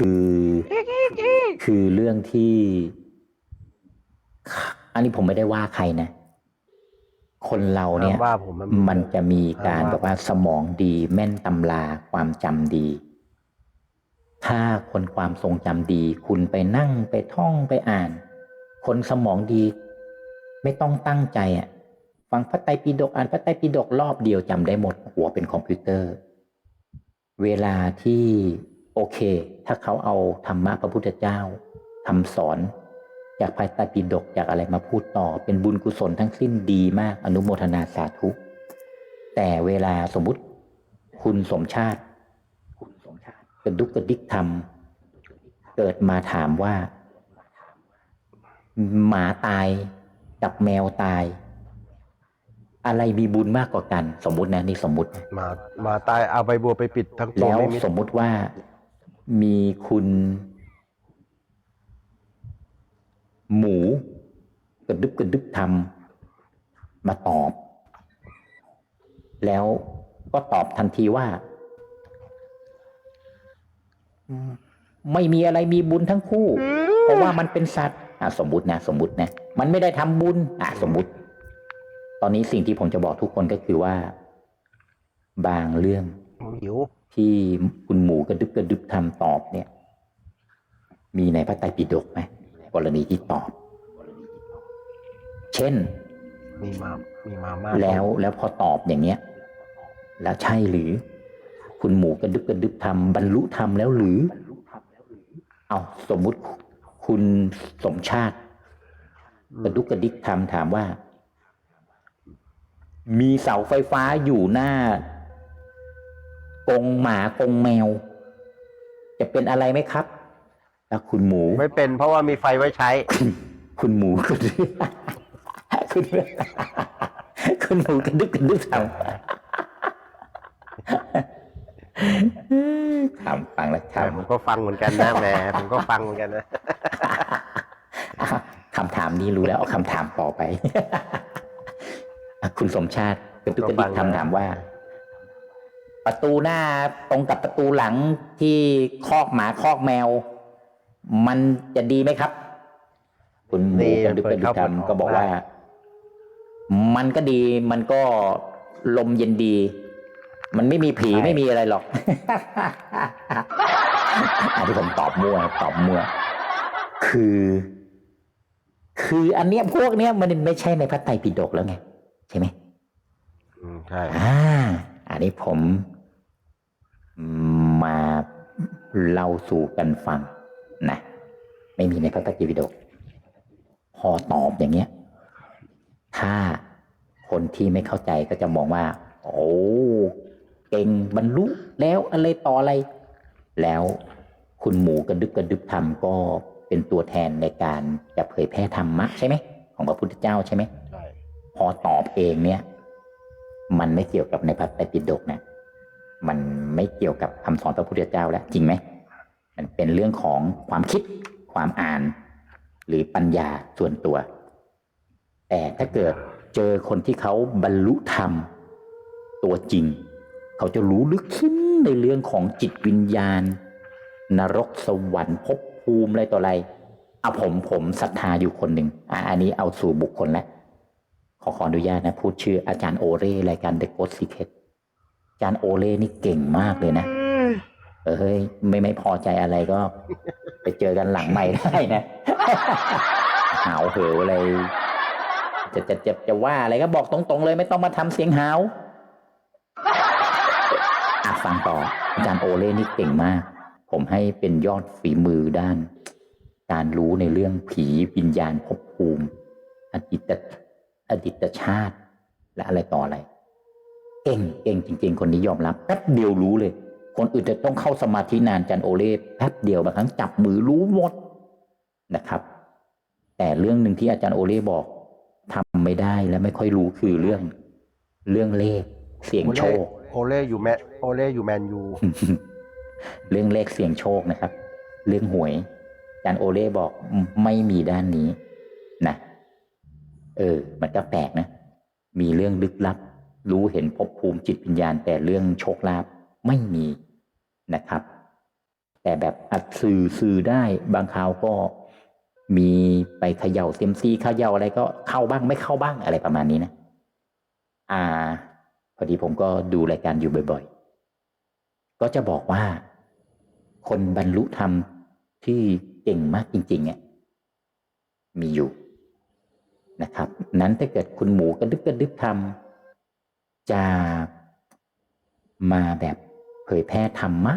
คือ คือเรื่องที่ อันนี้ผมไม่ได้ว่าใครนะ คนเราเนี่ยว่าผมมันมันจะมีการว่าแบบว่าสมองดีแม่นตำราความจำดี ถ้าคนความทรงจำดี คุณไปนั่งไปท่องไปอ่าน คนสมองดี ไม่ต้องตั้งใจอะฟังพระไตรปิฎกอ่านพระไตรปิฎกรอบเดียวจำได้หมดหัวเป็นคอมพิวเตอร์ เวลาที่ โอเค ถ้าเขาเอาธรรมะพระพุทธเจ้าทำสอน จากพระไตรปิฎกจากอะไรมาพูดต่อ เป็นบุญกุศลทั้งสิ้นดีมากอนุโมทนาสาธุ แต่เวลาสมมุติคุณสมชาติ คุณสมชาติกระดุกกระดิกทำเกิดมาถามว่า หมาตายกับแมวตาย อะไรมีบุญมากกว่ากัน สมมุตินะนี่สมมุตินะมามาตายเอาใบบัวไปปิดทั้งตัวแล้วไม่มิดสมมุติว่า มีคุณ หมูกระดึบกระดึบทำมาตอบ แล้วก็ตอบทันทีว่า ไม่มีอะไรมีบุญทั้งคู่ เพราะว่ามันเป็นสัตว์อะสมมุตินะ สมมุตินะ มันไม่ได้ทำบุญอะสมมุติ ตอนนี้สิ่งที่ผมจะบอกทุกคนก็คือว่า บางเรื่องหิว ที่คุณหมูกระดึบกระดึบทำตอบเนี่ย มีในพระไตรปิฎกไหมกรณีที่ตอบ เช่น มีมามีมาม่าแล้วแล้วพอตอบอย่างเงี้ย แล้วใช่หรือ คุณหมูกระดึบกระดึบทำบรรลุธรรมแล้วหรือ เอาสมมุติคุณสมชาติ กระดุกกระดิกทำถามว่า มีเสาไฟฟ้าอยู่หน้า กรงหมากรงแมว จะเป็นอะไรไหมครับแล้วคุณหมู ไม่เป็นเพราะว่ามีไฟไว้ใช้ คุณหมูกระดึกคุณคุณหมูกระดึกกระดึกทำทำฟังแล้วแต่ทำผมก็ฟังเหมือนกันนะแหมผมก็ฟังเหมือนกันนะอะคำถามนี้รู้แล้วเอาคำถามต่อไปอะคุณสมชาติกระตุกกระดิกคำถามว่า ประตูหน้าตรงกับประตูหลังที่คอกหมาคอกแมว มันจะดีไหมครับ คุณหมูดีกระดึกกระดิกเปิดเข้าเปิดออกคำก็บอกว่าได้มันก็ดีมันก็ลมเย็นดี มันไม่มีผีไม่มีอะไรหรอก อันที่ผมตอบมั่วตอบมั่ว คือ คืออันเนี้ยพวกเนี้ยมันไม่ใช่ในพระไตรปิฎกแล้วไง ใช่ไหมอืมใช่อ่าอันนี้ผม มาเล่าสู่กันฟังนะไม่มีในพระไตรปิฎกพอตอบอย่างเงี้ย ถ้าคนที่ไม่เข้าใจก็จะมองว่า โอ้เก่งบรรลุแล้วอะไรต่ออะไร แล้วคุณหมูกระดึบกระดึบทำก็เป็นตัวแทนในการจะเผยแพร่ธรรมะใช่ไหมของพระพุทธเจ้าใช่ไหมใช่พอตอบเองเนี่ย มันไม่เกี่ยวกับในพระไตรปิฎกนะมัน ไม่เกี่ยวกับคำสอนพระพุทธเจ้าแล้วจริงไหมมันเป็นเรื่องของความคิดความอ่าน หรือปัญญาส่วนตัว แต่ถ้าเกิดเจอคนที่เขาบรรลุธรรม ตัวจริง เขาจะรู้ลึกซึ้งในเรื่องของจิตวิญญาณ นรกสวรรค์ภพภูมิอะไรต่ออะไรเอาผมผมศรัทธาอยู่คนหนึ่งอะอันนี้เอาสู่บุคคลแล้วขอขออนุญาตนะ พูดชื่ออาจารย์โอเร่รายการ The Ghost Secret จารย์โอเล่นี่เก่งมากเลยนะ เออเฮ้ยไม่ไม่พอใจอะไรก็ ไปเจอกันหลังใหม่ได้นะหาวเหวอะไรจะจะจะจะว่าอะไรก็บอกตรงๆเลย ไม่ต้องมาทำเสียงหาวอะฟังต่ออาจารย์โอเล่นี่เก่งมาก ผมให้เป็นยอดฝีมือด้าน การรู้ในเรื่องผีวิญญาณภพภูมิ อดีตอดีตชาติ และอะไรต่ออะไร เก่งเก่งจริง ๆ คนนี้ยอมรับแป๊บเดียวรู้เลย คนอื่นจะต้องเข้าสมาธินานจันโอเล่แป๊บเดียวบางครั้งจับมือรู้หมดนะครับ แต่เรื่องหนึ่งที่อาจารย์โอเล่บอกทำไม่ได้และไม่ค่อยรู้คือเรื่องเรื่องเลข เสียงโชค โอเล่อยู่แมนโอเล่อยู่แมนยูเรื่องเลขเสียงโชคนะครับ เรื่องหวยอาจารย์โอเล่บอกไม่มีด้านนี้นะเออ มันก็แปลกนะ มีเรื่องลึกลับ รู้เห็นภพภูมิจิตวิญญาณ แต่เรื่องโชคลาภไม่มีนะครับ แต่แบบอัดสื่อสื่อได้บางคราวก็มีไปเขย่าเซยมซีเขย่าอะไรก็เข้าบ้างไม่เข้าบ้างอะไรประมาณนี้นะ อ่า พอดีผมก็ดูรายการอยู่บ่อย ๆ ก็จะบอกว่า คนบรรลุธรรมที่เก่งมากจริงๆเนี่ยมีอยู่นะครับ นั้นถ้าเกิดคุณหมูกระดึกกระดึกทำ จะมาแบบเผยแพร่ธรรมะ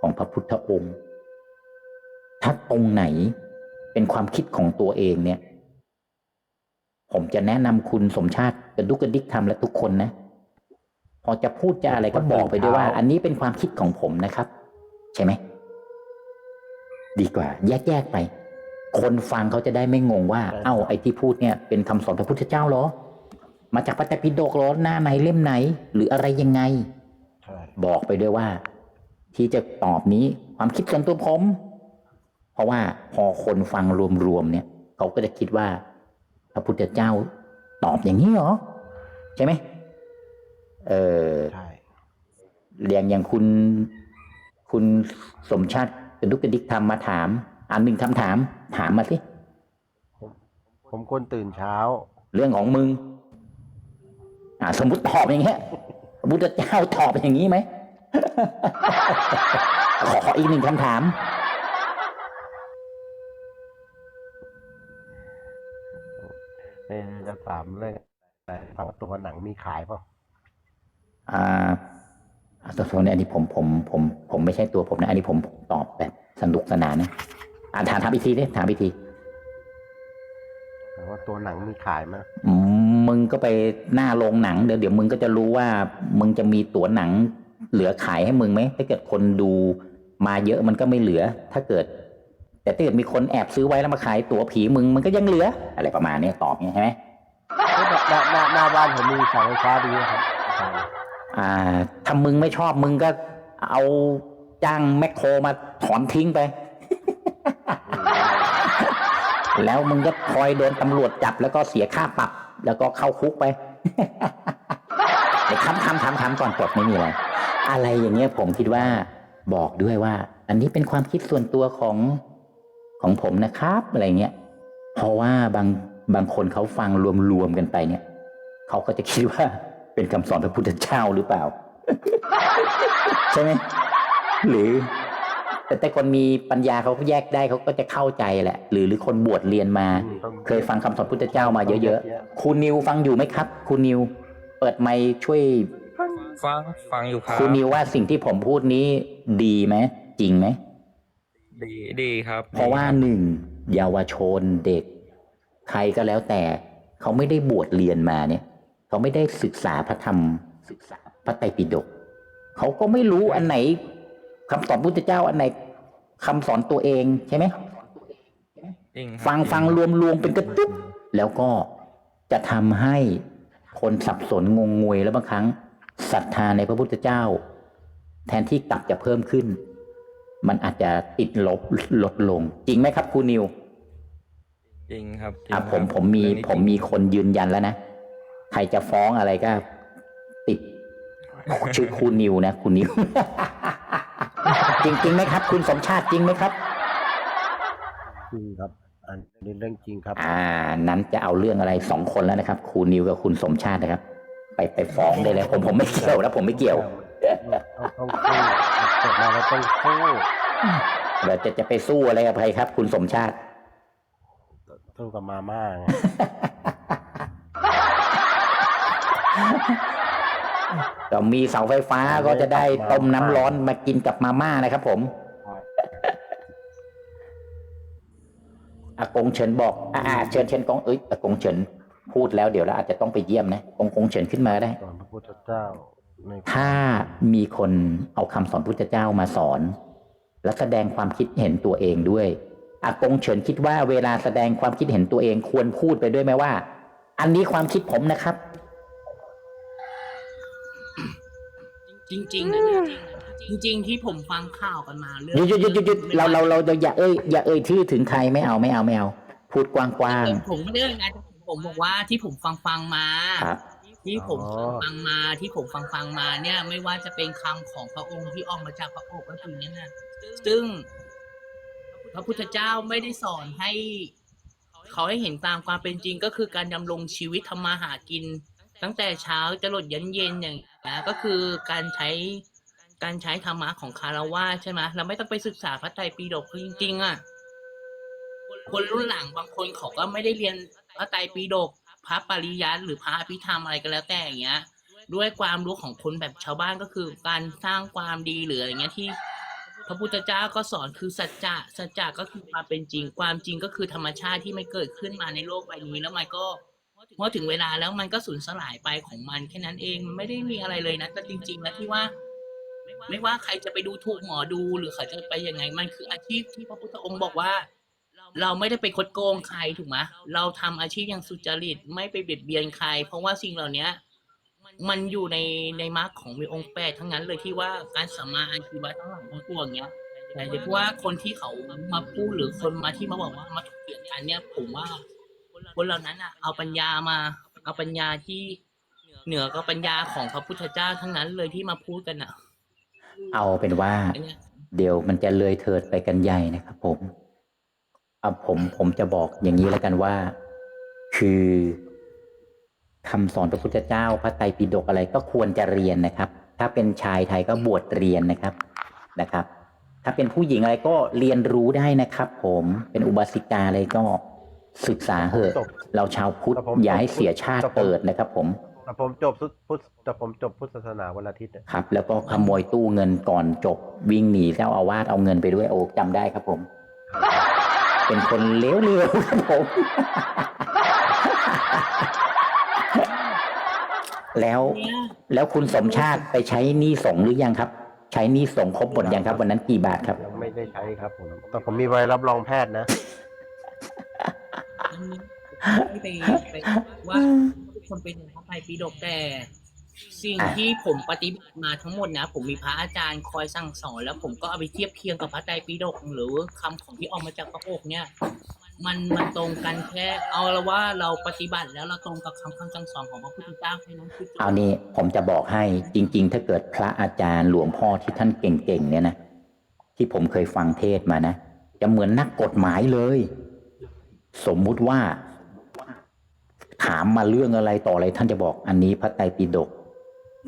ของพระพุทธองค์ ถ้าตรงไหนเป็นความคิดของตัวเองเนี่ย ผมจะแนะนำคุณสมชาติกระดุกกระดิกทำและทุกคนนะ พอจะพูดจะอะไรก็บอกไปด้วยว่า อันนี้เป็นความคิดของผมนะครับ ใช่ไหม ดีกว่า แยกแยกๆไป คนฟังเขาจะได้ไม่งงว่าใช่เอ้าไอ้ที่พูดเนี่ยเป็นคำสอนพระพุทธเจ้าเหรอ มาจากพระไตรปิฎกเหรอหน้าไหนเล่มไหน หรืออะไรยังไงใช่บอกไปด้วยว่า ที่จะตอบนี้ความคิดส่วนตัวผม เพราะว่าพอคนฟังรวมๆเนี่ย เขาก็จะคิดว่า พระพุทธเจ้าตอบอย่างนี้เหรอ ใช่ไหมเออใช่เรียงอย่างคุณ คุณสมชาติกระดุกกระดิกทำมาถาม อันหนึ่งคำถาม ถามมาสิผมคนตื่นเช้า เรื่องของมึงอ่า สมมติตอบอย่างเงี้ยพระพุทธเจ้าตอบอย่างนี้ไหมขอขออีกหนึ่งคำถามเอ่อจะถามเรื่องอะไรฝั่งตัวหนังมีขายเปล่าอ่าอ่าตัวตัวนี้อันนี้ผมผมผม ผมไม่ใช่ตัวผมนะ อันนี้ผมตอบแบบสนุกสนานนะอ่าถามถามอีกทีดิถามอีกทีแต่ว่าตัวหนังมีขายไหมอืม มึงก็ไปหน้าโรงหนังเดี๋ยวเดี๋ยวมึงก็จะรู้ว่า มึงจะมีตั๋วหนังเหลือขายให้มึงไหมถ้าเกิดคนดูมาเยอะมันก็ไม่เหลือ ถ้าเกิด แต่ถ้าเกิดมีคนแอบซื้อไว้แล้วมาขายตั๋วผีมึงมันก็ยังเหลือ อะไรประมาณนี้ตอบไงใช่ไหมหน้าหน้าหน้าบ้านผมมีเสาไฟฟ้าดีนะครับอาจารย์อ่าถ้ามึงไม่ชอบมึงก็เอาจ้างแมคโครมาถอนทิ้งไป แล้วมึงก็คอยโดนตำรวจจับแล้วก็เสียค่าปรับ แล้วก็เข้าคุกไปเดี๋ยวคำคำถามถามก่อนจบไม่มีอะไร อะไรอย่างเงี้ยผมคิดว่าบอกด้วยว่า อันนี้เป็นความคิดส่วนตัวของของผมนะครับอะไรเงี้ย เพราะว่าบางบางคนเขาฟังรวมๆกันไปเนี่ยเขาก็จะคิดว่าเป็นคำสอนพระพุทธเจ้าหรือเปล่า ใช่ไหมหรือ แต่แต่คนมีปัญญาเขาก็แยกได้เขาก็จะเข้าใจแหละ หรือหรือคนบวชเรียนมาต้องเคยฟังคำสอนพุทธเจ้ามาเยอะๆครูนิวฟังอยู่ไหมครับครูนิว เปิดไมค์ช่วยฟังฟังอยู่ครับครูนิวว่าสิ่งที่ผมพูดนี้ดีไหมจริงไหมดีดีครับ เพราะว่าดีคบหนึ่งเยาวชนเด็ก ใครก็แล้วแต่ เขาไม่ได้บวชเรียนมาเนี่ย เขาไม่ได้ศึกษาพระธรรมศึกษาพระไตรปิฎกเขาก็ไม่รู้อันไหน คำสอนพุทธเจ้าอันไหนคำสอนตัวเองใช่ไหมจริงครับฟังฟังรวมรวมเป็นกระตุกแล้วก็จะทำให้คนสับสนงงงวยแล้วบางครั้งศรัทธาในพระพุทธเจ้า แทนที่กลับจะเพิ่มขึ้น มันอาจจะติดลบลดลง จริงไหมครับครูนิว จริงครับจริงอะครับผมผมมีเรื่องนี้ผมมีคนยืนยันแล้วนะใครจะฟ้องอะไรก็ ติดชื่อครูนิวนะครูนิว จริงจริงไหมครับ คุณสมชาติจริงไหมครับ จริงครับ อันนี้เรื่องจริงครับ อ่า นั้นจะเอาเรื่องอะไรสองคนแล้วนะครับครูนิวกับคุณสมชาตินะครับ ไปไปฟ้องได้เลยผมผมไม่เกี่ยวนะผมไม่เกี่ยวต้องต้องสู้เกิดมาแล้วต้องสู้เราจะจะไปสู้อะไรกับใครครับ คุณสมชาติสู้กับมาม่าไง ก็มีเสาไฟฟ้าก็จะได้ต้มน้ำร้อนมากินกับมาม่านะครับผมอากงเฉินบอกอ่าอ่าเชิญเชิญกงเอ้ยอากงเฉินพูดแล้วเดี๋ยวเราอาจจะต้องไปเยี่ยมนะกงกงเฉินขึ้นมาได้สอนพระพุทธเจ้าในถ้ามีคนเอาคำสอนพุทธเจ้ามาสอน และแสดงความคิดเห็นตัวเองด้วยอากงเฉินคิดว่าเวลาแสดงความคิดเห็นตัวเองควรพูดไปด้วยไหมว่า อันนี้ความคิดผมนะครับ จริง ๆ นะเนี่ยจริง ๆ ที่ผมฟังข่าวกันมาเรื่องหยุดหยุดหยุดหยุดหยุดเราเราเราอย่าเอ้ยอย่าเอ่ยชื่อถึงใครไม่เอาไม่เอาไม่เอา พูดกว้างผมไม่ได้เอ่ยนะแต่ผมบอกว่าที่ผมฟังฟังๆมา ๆครับ ที่ผมอ๋อฟังฟังมาที่ผมฟังฟังมาเนี่ย ไม่ว่าจะเป็นคำของพระองค์ที่ออกมาจากพระโอษฐ์ก็คือเนี่ยนะซึ่งพระพุทธเจ้าไม่ได้สอนให้ เขาให้เห็นตามความเป็นจริงก็คือการดำรงชีวิตทำมาหากิน ตั้งแต่เช้าจะหลดยันเย็นอย่างนะก็คือการใช้การใช้ธรรมะของคารวะใช่ไหมเราไม่ต้องไปศึกษาพระไตรปิฎกจริง ๆ อะ คนรุ่นหลังบางคนเขาก็ไม่ได้เรียนพระไตรปิฎกพระปริยัติหรือพระอภิธรรมอะไรก็แล้วแต่อย่างเงี้ย ด้วยความรู้ของคนแบบชาวบ้านก็คือ การสร้างความดีหรืออะไรเงี้ยที่ พระพุทธเจ้าก็สอนคือสัจจะสัจจะก็คือความเป็นจริง ความจริงก็คือธรรมชาติที่ไม่เกิดขึ้นมาในโลกใบนี้แล้วมันก็ เมื่อถึงเวลาแล้วมันก็สูญสลายไปของมันแค่นั้นเองมันไม่ได้มีอะไรเลยนะ แต่จริง ๆ แล้วที่ว่า ไม่ว่าใครจะไปดูถูกหมอดูหรือเขาจะไปยังไงมันคืออาชีพที่พระพุทธองค์บอกว่า เราไม่ได้ไปคดโกงใครถูกไหมเราทำอาชีพอย่างสุจริตไม่ไปเบียดเบียนใคร เพราะว่าสิ่งเหล่านี้มันอยู่ในในมรรคของมีองค์แปดทั้งนั้นเลยที่ว่าการสัมมาอาชีวะทั้งหลายทั้งปวงเนี้ยแต่เดี๋ยวว่าคนที่เขามาพูดหรือคนมาที่มาบอกว่ามาถกเถียงกันเนี่ยผมว่า คนเหล่านั้นอะเอาปัญญามาเอาปัญญาที่เหนือกับปัญญาของพระพุทธเจ้าทั้งนั้นเลยที่มาพูดกันอะ เอาเป็นว่าอันเนี้ยเดี๋ยวมันจะเลยเถิดไปกันใหญ่นะครับ ผมเอาผมผมจะบอกอย่างนี้แล้วกันว่า คือคำสอนพระพุทธเจ้าพระไตรปิฎกอะไรก็ควรจะเรียนนะครับ ถ้าเป็นชายไทยก็บวชเรียนนะครับนะครับ ถ้าเป็นผู้หญิงอะไรก็เรียนรู้ได้นะครับ ผมเป็นอุบาสิกาอะไรก็ ศึกษาเหอะ จบเราชาวพุทธแต่ผมอย่าให้จบเสียชาติแต่ผม เกิดนะครับผม แต่ผมจบพุทธพุทธแต่ผมจบพุทธศาสนาวันอาทิตย์เนี่ยครับ แล้วก็ขโมยตู้เงินก่อนจบ วิ่งหนีเจ้าอาวาสเอาเงินไปด้วยโอ้จำได้ครับผม เป็นคนเลวๆครับผม แล้วเนี่ยแล้วคุณสมชาติไปใช้หนี้สงฆ์หรือยังครับ ใช้หนี้สงฆ์ครบหมดยังครับ วันนั้นกี่บาทครับ ยังไม่ได้ใช้ครับผมแต่ผมมีใบรับรองแพทย์นะ ไม่ไปไปว่าทุกคนเป็นพระไตรปิฎกแต่ สิ่งที่ผมปฏิบัติมาทั้งหมดนะ ผมมีพระอาจารย์คอยสั่งสอน แล้วผมก็เอาไปเทียบเคียงกับพระไตรปิฎกหรือคำของที่ออกมาจากพระโอษฐ์เนี่ย มันมันตรงกันแค่เอาละว่าเราปฏิบัติแล้วเราตรงกับคำคำสั่งสอนของพระพุทธเจ้าแค่นั้นคือเอานี่ผมจะบอกให้จริง ๆ ถ้าเกิดพระอาจารย์หลวงพ่อที่ท่านเก่งๆเนี่ยนะที่ผมเคยฟังเทศมานะจะเหมือนนักกฎหมายเลย สมมุติว่า ถามมาเรื่องอะไรต่ออะไร ท่านจะบอกอันนี้พระไตรปิฎก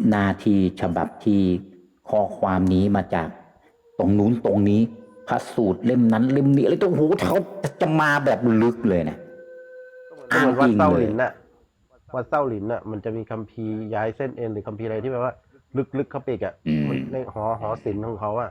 หนาทีฉบับที่ข้อความนี้มาจาก ตรงนู้นตรงนี้พระสูตรเล่มนั้นเล่มนี้อะไรตัวโอ้โหเขาจะมาแบบลึกเลยนะก็เหมือนวัดอ้างอิงเต้าเลยหลินน่ะวัดเต้าหลินน่ะ มันจะมีคัมภีร์ย้ายเส้นเอ็นหรือคัมภีร์อะไรที่แบบว่า ลึกๆเข้าไปอีกอะอืมมันในหอหอศิลป์ของเขาอะ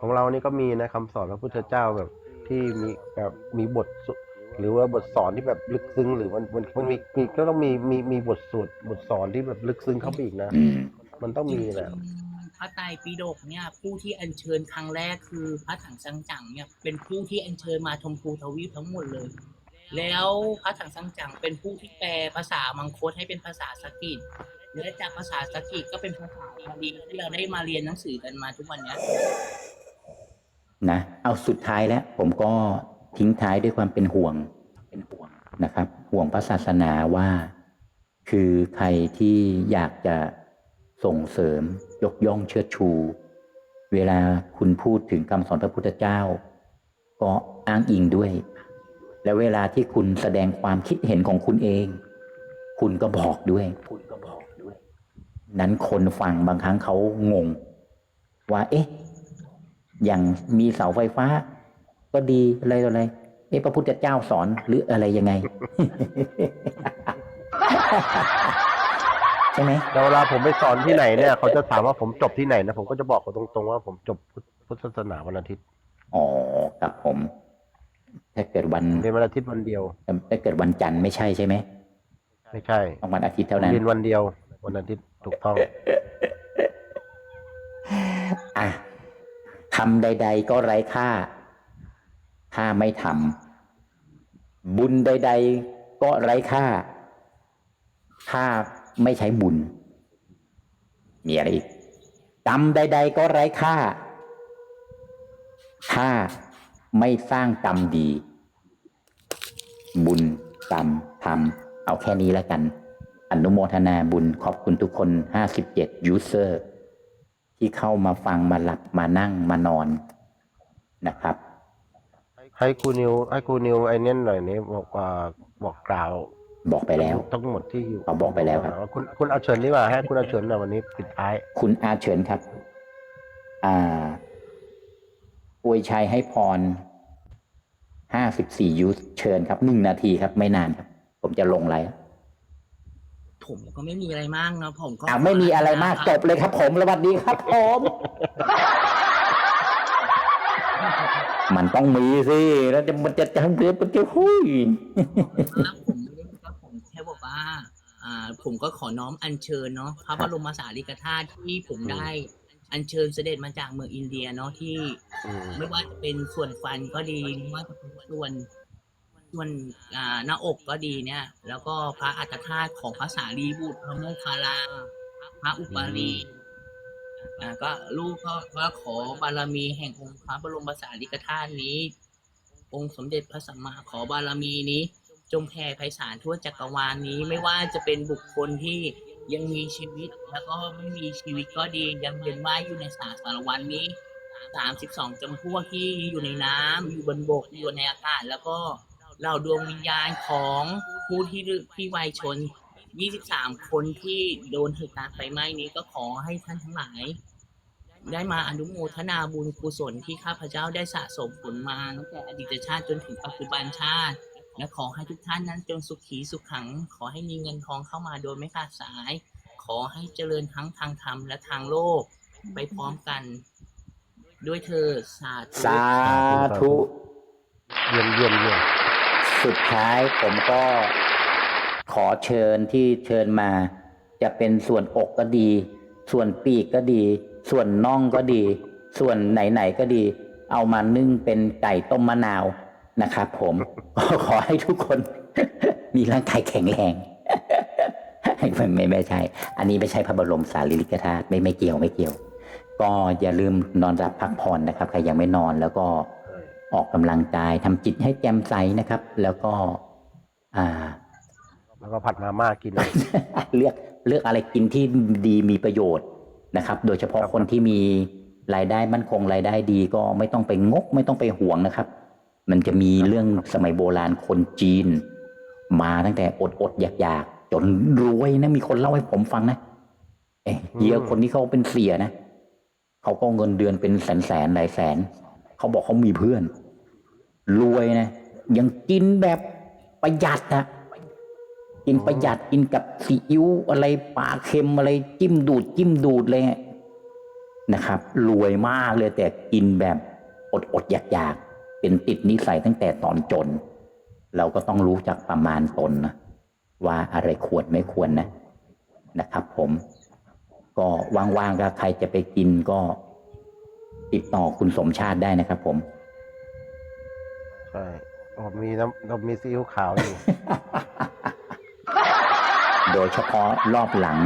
ของเรานี่ก็มีนะคำสอนพระพุทธเจ้าแบบที่มีแบบมีบทสุ หรือว่าบทสอนที่แบบลึกซึ้งหรือมันมันมันมีมีก็ต้องมีมีมีบทสวดบทสอนที่แบบลึกซึ้งเข้าไปอีกนะอืมมันต้องมีแหละพระไตรปิฎกเนี่ยผู้ที่อัญเชิญครั้งแรกคือพระถังซังจั๋งเนี่ยเป็นผู้ที่อัญเชิญมาชมพูทวีปทั้งหมดเลย แล้วพระถังซังจั๋งเป็นผู้ที่แปลภาษามังคตให้เป็นภาษาสกฤตและจากภาษาสกฤตก็เป็นภาษาบาลีที่เราได้มาเรียนหนังสือกันมาทุกวันเนี้ยนะเอาสุดท้ายแล้วผมก็ ทิ้งท้ายด้วยความเป็นห่วงเป็นห่วงนะครับ ห่วงพระศาสนาว่า คือใครที่อยากจะส่งเสริมยกย่องเชิดชู เวลาคุณพูดถึงคำสอนพระพุทธเจ้า ก็อ้างอิงด้วย และเวลาที่คุณแสดงความคิดเห็นของคุณเอง คุณก็บอกด้วยคุณก็บอกด้วย นั้นคนฟังบางครั้งเขางง ว่าเอ๊ะ อย่างมีเสาไฟฟ้า ก็ดีอะไรต่ออะไรเอ๊ะพระพุทธเจ้าสอนหรืออะไรยังไง ใช่ไหมแล้วเวลาผมไปสอนที่ไหนเนี่ยเขาจะถามว่าผมจบที่ไหนนะผมก็จะบอกเขาตรงๆว่าผมจบพุทธพุทธศาสนาวันอาทิตย์อ๋อครับผม ถ้าเกิดวันเรียนวันอาทิตย์วันเดียวถ้าเกิดวันจันทร์ไม่ใช่ใช่ไหมไม่ใช่ต้องวันอาทิตย์เท่านั้นเรียนวันเดียว วันอาทิตย์ถูกต้องอะทำใด ๆ ก็ไร้ค่า ถ้าไม่ทำบุญใด ๆ ก็ไร้ค่า ถ้าไม่ใช้บุญ มีอะไรอีกกรรมใด ๆ ก็ไร้ค่า ถ้าไม่สร้างกรรมดี บุญกรรมทำเอาแค่นี้แล้วกัน อนุโมทนาบุญขอบคุณทุกคน57 user ที่เข้ามาฟังมาหลับมานั่งมานอนนะครับ ให้ครูนิวให้ครูนิวไอ้เนี่ยหน่อยนี้บอกว่าบอกกล่าวบอกไปแล้วทั้งหมดที่อยู่เอาบอกไปแล้วครับ คุณคุณเอาเชิญดีกว่าให้คุณเอาเชิญหน่อยวันนี้ปิดท้าย คุณอาเฉินครับ อ่าอวยชัยให้พร54ยูสเชิญครับหนึ่งนาทีครับ ไม่นานครับ ผมจะลงไลน์ผมก็ไม่มีอะไรมากเนาะผมก็อ่าไม่มีอะไรมากจบเลยครับ ผมสวัสดีครับผม มันต้องมีสิแล้วจะมันจะจำเดือนมันจะหุยครับผมไม่ได้ครับผมแค่บอกว่า อ่า ผมก็ขอน้อมอัญเชิญเนาะพระบรมสารีริกธาตุที่ผมได้อัญเชิญเสด็จมาจากเมืองอินเดียเนาะที่ ไม่ว่าจะเป็นส่วนฟันก็ดีไม่ว่าจะเป็นส่วนส่วนอ่าหน้าอกก็ดีเนี่ย แล้วก็พระอัตถธาตุของพระสารีบุตรพระโมคคัลลาพระอุปาลี อ่าก็ลูกก็ว่าขอบารมีแห่งองค์พระบรมสารีริกธาตุนี้ องค์สมเด็จพระสัมมาขอบารมีนี้ จงแผ่ไพศาลทั่วจักรวาลนี้ ไม่ว่าจะเป็นบุคคลที่ยังมีชีวิตแล้วก็ไม่มีชีวิตก็ดียังเวียนว่ายอยู่ในสาสารวันนี้สามสิบสองจำพวกที่อยู่ในน้ำอยู่บนบกอยู่ในอากาศ แล้วก็เหล่าดวงวิญญาณของผู้ที่รึที่วัยชน 23 คนที่โดนเหตุการณ์ไฟไหม้นี้ก็ขอให้ท่านทั้งหลาย ได้มาอนุโมทนาบุญกุศลที่ข้าพเจ้าได้สะสมผลมาตั้งแต่อดีตชาติจนถึงปัจจุบันชาติ และขอให้ทุกท่านนั้นจงสุขีสุขขัง ขอให้มีเงินทองเข้ามาโดยไม่ขาดสาย ขอให้เจริญทั้งทางธรรมและทางโลกไปพร้อมกัน ด้วยเธอสาธุสาธุเยี่ยมเยี่ยมเยี่ยมสุดท้ายผมก็ขอเชิญที่เชิญมา จะเป็นส่วนอกก็ดี ส่วนปีกก็ดี ส่วนน่องก็ดี ส่วนไหนๆก็ดี เอามานึ่งเป็นไก่ต้มมะนาวนะครับผมก็ขอให้ทุกคน มีร่างกายแข็งแรงไม่ไม่ไม่ใช่ อันนี้ไม่ใช่พระบรมสารีริกธาตุไม่ไม่เกี่ยวไม่เกี่ยว ก็อย่าลืมนอนหลับพักผ่อนนะครับใครยังไม่นอนแล้วก็ออกกำลังกายทำจิตให้แจ่มใสนะครับ แล้วก็ อ่า แล้วก็ผัดมาม่ากิน เลือกเลือกอะไรกินที่ดีมีประโยชน์ นะครับ โดยเฉพาะครับคนที่มีรายได้มั่นคงรายได้ดีก็ไม่ต้องไปงก ไม่ต้องไปห่วงนะครับ มันจะมีเรื่องสมัยโบราณคนจีน มาตั้งแต่อดอดอยากอยากๆจนรวยนะมีคนเล่าให้ผมฟังนะเอ้ยเฮียคนที่เขาเป็นเสียนะเขาก็เงินเดือนเป็นแสนแสนๆหลายแสน เขาบอกเขามีเพื่อน รวยนะยังกินแบบประหยัดนะ กินประหยัดกินกับซีอิ๊วอะไรปลาเค็มอะไรจิ้มดูดจิ้มดูดเลยนะครับ รวยมากเลยแต่กินแบบอดอดอยากอยากๆเป็นติดนิสัยตั้งแต่ตอนจน เราก็ต้องรู้จักประมาณตนนะว่าอะไรควรไม่ควรนะนะครับผม ก็ว่างๆก็ใครจะไปกินก็ติดต่อคุณสมชาติได้นะครับผมใช่ผมมีน้ำเรามีซีอิ๊วขาวอยู่ โดยเฉพาะรอบหลัง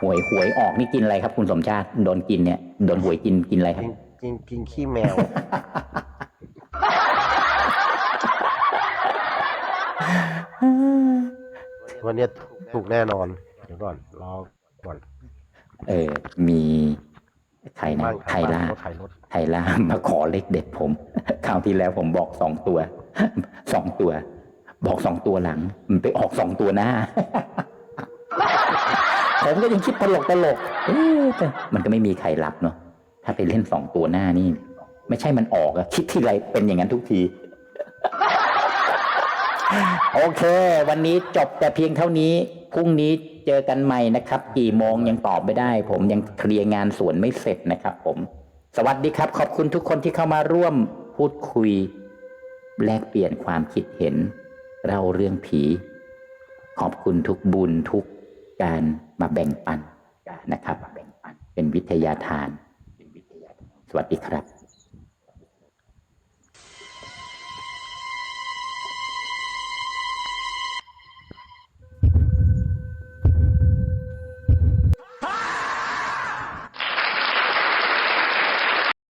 หวยหวยออกนี่กินอะไรครับ คุณสมชาติโดนกินเนี่ยโดนหวยกินกินอะไรครับ กินกินกินขี้แมว วันเนี้ยถูกแน่นอน เดี๋ยวก่อนรอก่อนเออ มีใครนะบ้านไทยล่า บ้นขายรถไทยล่ามาขอเลขเด็ดผม คราวที่แล้วผมบอกสองตัว สองตัว บอกสองตัวหลัง มันไปออกสองตัวหน้า ผมก็ยังคิดตลกตลกเอ๊ะแต่มันก็ไม่มีใครรับเนาะถ้าไปเล่นสองตัวหน้านี่ ไม่ใช่มันออกอะคิดที่ไรเป็นอย่างนั้นทุกทีโอเค วันนี้จบแต่เพียงเท่านี้พรุ่งนี้เจอกันใหม่นะครับ กี่โมงยังตอบไม่ได้ ผมยังเคลียร์งานสวนไม่เสร็จนะครับ ผม สวัสดีครับ ขอบคุณทุกคนที่เข้ามาร่วมพูดคุย แลกเปลี่ยนความคิดเห็น เล่าเรื่องผี ขอบคุณทุกบุญทุกการมาแบ่งปันนะครับ เป็นวิทยาทาน สวัสดีครับ